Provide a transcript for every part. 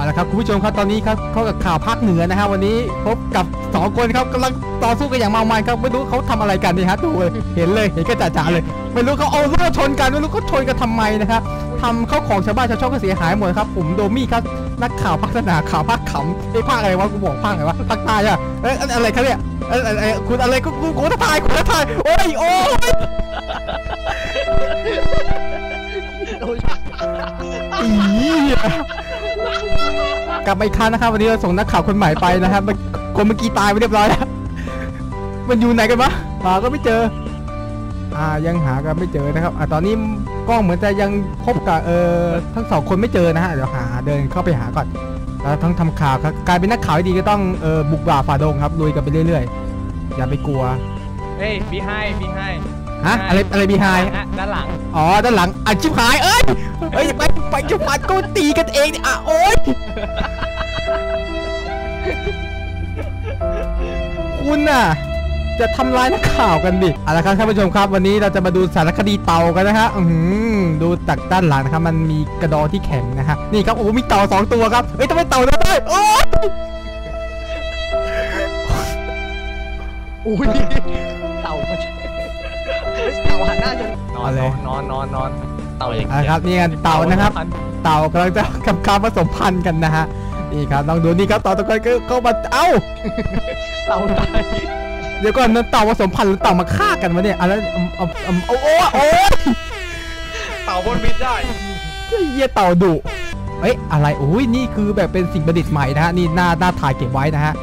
เอาละครับคุณผู้ชมครับตอนนี้ครับเขากับข่าวภาคเหนือนะฮะวันนี้พบกับสองคนครับกำลังต่อสู้กันอย่างเมามันครับไม่รู้เขาทำอะไรกันนี่ฮะดูเลยเห็นเลยเห็นก็จ่าๆเลย ไม่รู้เขาเอาเรื่องชนกันไม่รู้เขาชนกันทำไมนะครับทำเข้าของชาวบ้านชาวช่องก็เสียหายหมดครับผมโดมี่ครับนักข่าวภาคนาข่าวภาคขำไอ้ภาคอะไรวะกูบอกภาคอะไรวะภาคใต้อะเอ้ยอะไรครับเนี่ยเอ้ยเอ้ยเอ้ยคุณอะไรกูกูกูท้าทายกูท้าทายโอ้ยโอ้ย ลับมาอีกครั้งนะครับ วันนี้เราส่งนักข่าวคนใหม่ไปนะครับมันคนเมื่อกี้ตายไปเรียบร้อยแล้ว มันอยู่ไหนกันวะหาก็ไม่เจอ อ่ายังหากันไม่เจอนะครับ อ่าตอนนี้กล้องเหมือนจะยังพบกับเออทั้งสองคนไม่เจอนะฮะเดี๋ยวหาเดินเข้าไปหาก่อนแล้วทั้งทำข่าวครับกลายเป็นนักข่าวที่ดีก็ต้องเออบุกบ่าฝ่าดงครับลุยกันไปเรื่อยๆ อย่าไปกลัวเฮ้ยบีไฮบีไฮฮะอะไรอะไรบีไฮด้านหลังอ๋อด้านหลังอะชิบหายเอ้ยเอ้ยไปไปจะปัดก็ตีกันเองดิอะโอ๊ย คุณน่ะ จะทำร้ายนักข่าวกันดิเอาละครับท่านผู้ชมครับ วันนี้เราจะมาดูสารคดีเต่ากันนะฮะอือหือดูจากด้านหลังนะครับมันมีกระดองที่แข็งนะฮะนี่ครับโอ้โหมีเต่าสองตัวครับเฮ้ยทำไมเต่าได้ได้โอ๊ยอุ้ยเต่าไม่ใช่เต่าหันหน้าจนนอนนอนนอนนอนเต่าอย่างเอาละครับนี่กันเต่านะครับ เต่ากำลังจะทำการผสมพันธุ์กันนะฮะ นี่ครับลองดูนี่ครับเต่าตะกอนก็เข้ามาเอ้าเต่าตายเดี๋ยวก่อนนั้นเต่าผสมพันธุ์หรือเต่ามาฆ่ากันวะเนี่ยอะไรเอาเอาเอาเอาโอ้โอ้ยเต่าบนบินได้ไอ้เหี้ยเต่าดุเอ้ยอะไรโอ้ยนี่คือแบบเป็นสิ่งประดิษฐ์ใหม่นะฮะนี่หน้าหน้าถ่ายเก็บไว้นะฮะ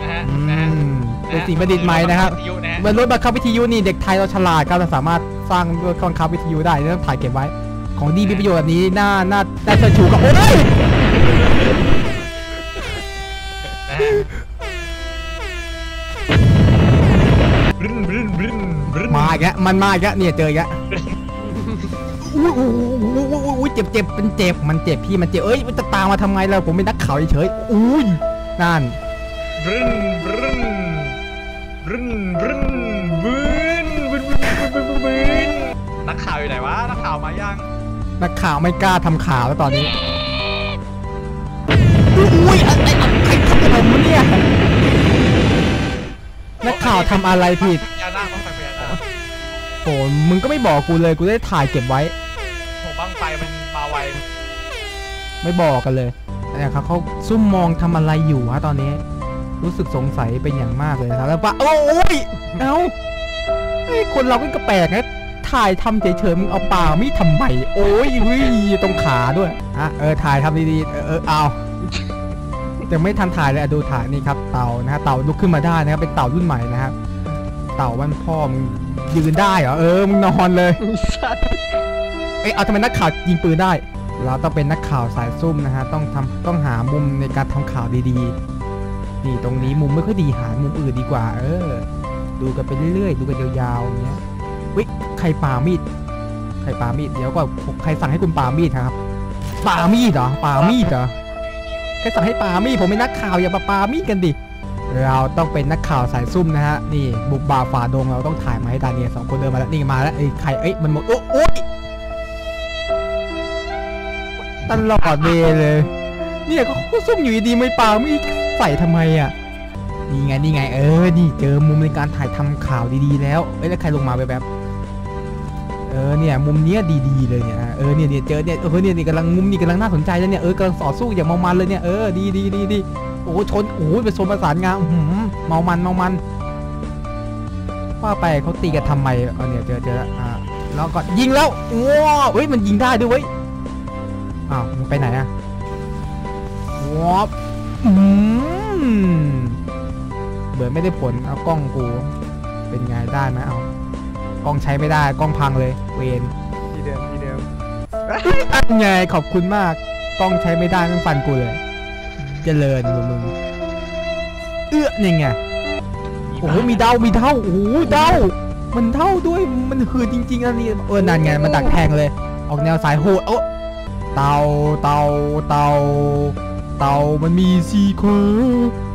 นะฮะอืนะฮะมเป็นสิ่งประดิษฐ์ใหม่นะครับวิทยุนะฮะเป็นรถบังคับวิทยุนี่เด็กไทยเราฉลาดครับเราสามารถสร้างรถบังคับวิทยุได้ต้องถ่ายเก็บไว้ ของดีมีประโยชน์แบบนี้หน้าหน้าได้เชิญชูกับโอ้ย นะฮะบรึ้นบรึ้นบรึ้นบรึ้นมาอีกแล้วมันมาอีกแล้วเนี่ยเจออีกแล้วอุ้ยอุ้ยอุ้ยอุ้ยอุ้ยเจ็บเจ็บเป็นเจ็บมันเจ็บพี่มันเจ็บเอ้ยมันจะตามมาทำไมล่ะผมเป็นนักข่าวเฉยๆอุ้ยนั่นบรึ้นบรึ้นบรึ้นบรึ้นบรึ้นบรึ้นบรึ้นบรึ้นบรึ้นบรึ้นนักข่าวอยู่ไหนวะนักข่าวมายังนักข่าวไม่กล้าทำข่าวแล้วตอนนี้ เนี่ยนักข่าวทำอะไรผิดพญานาคต้องสั่งพญานาคโอ้มึงก็ไม่บอกกูเลยกูได้ถ่ายเก็บไว้ ผมบังไฟมันมาไวไม่บอกกันเลยเนี่ยครับเขาซุ่มมองทำอะไรอยู่ฮะตอนนี้ รู้สึกสงสัยเป็นอย่างมากเลยนะครับแล้วปะโอ้ยเอ้าไอ้ยคนเราก็กระแปลกนะถ่ายทำเฉยๆมึงเอาปากมีดทำไมโอ้ยเฮ้ยตรงขาด้วยอะเออถ่ายทำดีๆเออเออเอา ยังไม่ทันถ่ายเลยอะดูถ่ายนี่ครับเต่านะฮะเต่าลุกขึ้นมาได้นะครับเป็นเต่ารุ่นใหม่นะครับเต่าวันพ่อมึงยืนได้เหรอเออมึงนอนเลยสัตว์เอ้ยเอาทำไมนักข่าวยิงปืนได้ เราต้องเป็นนักข่าวสายซุ่มนะฮะต้องทำต้องหามุมในการทำข่าวดีๆ นี่ตรงนี้มุมไม่ค่อยดีหามุมอื่นดีกว่า เออ ดูกันไปเรื่อยๆ ดูกันยาวๆอย่างเงี้ยวิใครปามีดใครปามีดเดี๋ยวก็ใครสั่งให้คุณปามีดครับปามีดเหรอปามีดเหรอ ใครสั่งให้ปามีดผมเป็นนักข่าวอย่ามาปามีดกันดิเราต้องเป็นนักข่าวสายซุ่มนะฮะนี่บุกบ่าฝ่าดงเราต้องถ่ายมาให้ตาเนี่ยสองคนเดินมาแล้วนี่มาแล้วไอ้ใครเอ้ยมันหมดโอ้ยตลอดเวเลย เนี่ยก็เขาซุ่มอยู่ดีไม่ปาไม่ใส่ทำไมอะนี่ไงนี่ไงเออนี่เจอมุมในการถ่ายทำข่าวดีๆแล้วเอ้ยแล้วใครลงมาแบบ ออเนี่ยมุมเนี้ยดีๆเลยเนี่ยเออเนี่ยเนี่ยเจอเนี่ยเออเนี่ยนี่กำลังมุมนี้กำลังน่าสนใจแล้วเนี่ยเออกำลังต่อสู้อย่างเมามันเลยเนี่ยเออดีดีดีดีโอ้ชนโอ้โหเป็นโซนประสานงาอื้อหือเมามันเมามันว่าไปเขาตีกันทำไมเออเนี่ยเจอเจอแล้วอ่าแล้วก็ยิงแล้วว้าวเฮ้ยมันยิงได้ด้วยเว้ยอ้าวมึงไปไหนอะว้าวอืมเบื่อไม่ได้ผลเอากล้องกู เป็นไงได้ไหมเอา กล้องใช้ไม่ได้กล้องพังเลย เวนที่เดิมที่เดิมอันไงขอบคุณมากกล้องใช้ไม่ได้ต้องฟันกูเลย เจริญมึงมึงเอื้อนี่ไงโอ้โหมีเดามีเดาโอ้โหเดามันเดาด้วยมันหืดจริงๆอันนี้เออนั่นไงมันดักแทงเลย ออกแนวสายโหดโอ้เตาเตาเตาเตามันมีสี่ขา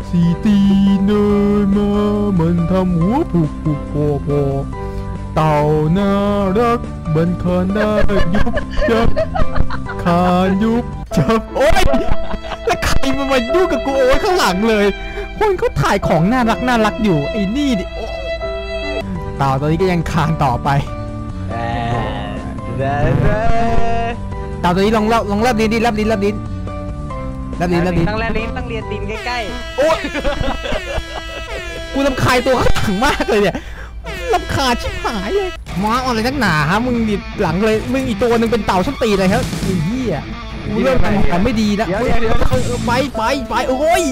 สี่ตีนเดินมามันทำหัวผูกผูกโผโผ เต่าน่ารักมันคานได้ยุบยับคานยุบจับโอ้ยแล้วใครมันมายุ่งกับกูโอ้ยข้างหลังเลย คนเขาถ่ายของน่ารักน่ารักอยู่ไอ้นี่ดิโอ้เต่าตัวนี้ก็ยังคานต่อไปเด้เด้เด้เต่าตัวนี้ลองเล่าลองรับดินดิรับดินรับดินรับดินรับดินต้องแลลิ้นต้องเรียนดินใกล้โอ้ยกูลำคายตัวข้างหลังมากเลยเนี่ย ลำคาญชิบหายเลยมาเอาอะไรนักหนาฮะมึงดิหลังเลยมึงอีกตัวหนึ่งเป็นเต่าส้นตีนเลยครับไอ้เหี้ยกูเริ่มทำของไม่ดีแล้วเดี๋ยวเดี๋ยวเดี๋ยวเออไปไปไปโอ้ย